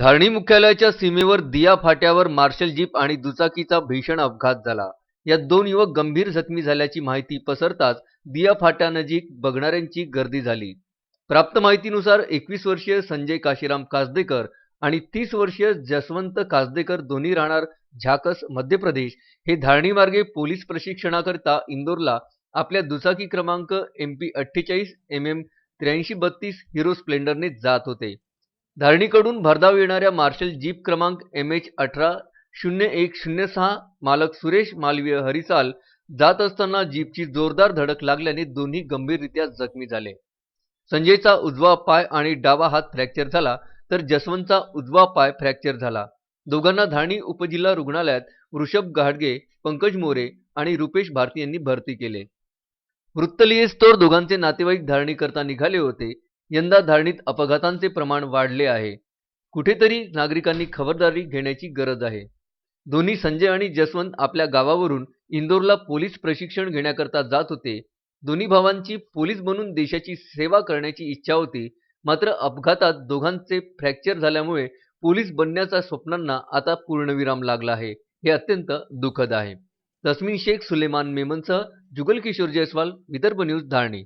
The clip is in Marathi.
धारणी मुख्यालयाच्या सीमेवर दिया फाट्यावर मार्शल जीप आणि दुचाकीचा भीषण अपघात झाला. यात दोन युवक गंभीर जखमी झाल्याची माहिती पसरताच दिया फाट्यानजीक बघणाऱ्यांची गर्दी झाली. प्राप्त माहितीनुसार एकवीस वर्षीय संजय काशीराम कासदेकर आणि तीस वर्षीय जसवंत कासदेकर दोन्ही राहणार झाकस मध्य प्रदेश हे धारणी मार्गे पोलीस प्रशिक्षणाकरिता इंदोरला आपल्या दुचाकी क्रमांक एम पी अठ्ठेचाळीस एम एम त्र्याऐंशी बत्तीस हिरो स्प्लेंडरने जात होते. धारणीकडून भरधाव येणाऱ्या मार्शल जीप क्रमांक एम एच अठरा शून्य एक शून्य सहा मालक सुरेश मालवीय हरिसाल जात असताना जीपची जोरदार धडक लागल्याने दोन्ही गंभीररित्या जखमी झाले. संजयचा उजवा पाय आणि डावा हात फ्रॅक्चर झाला तर जसवंतचा उजवा पाय फ्रॅक्चर झाला. दोघांना धारणी उपजिल्हा रुग्णालयात वृषभ गाडगे पंकज मोरे आणि रुपेश भारती यांनी भरती केले. वृत्त लिहिस्तोवर दोघांचे नातेवाईक धारणी करता निघाले होते. यंदा धारणीत अपघातांचे प्रमाण वाढले आहे. कुठेतरी नागरिकांनी खबरदारी घेण्याची गरज आहे. दोन्ही संजय आणि जसवंत आपल्या गावावरून इंदोरला पोलीस प्रशिक्षण घेण्याकरता जात होते. दोन्ही भावांची पोलीस बनून देशाची सेवा करण्याची इच्छा होती. मात्र अपघातात दोघांचे फ्रॅक्चर झाल्यामुळे पोलीस बनण्याच्या स्वप्नांना आता पूर्णविराम लागला आहे. हे अत्यंत दुःखद आहे. तस्मिन शेख सुलेमान मेमनसह जुगल किशोर जयस्वाल विदर्भ न्यूज धारणी.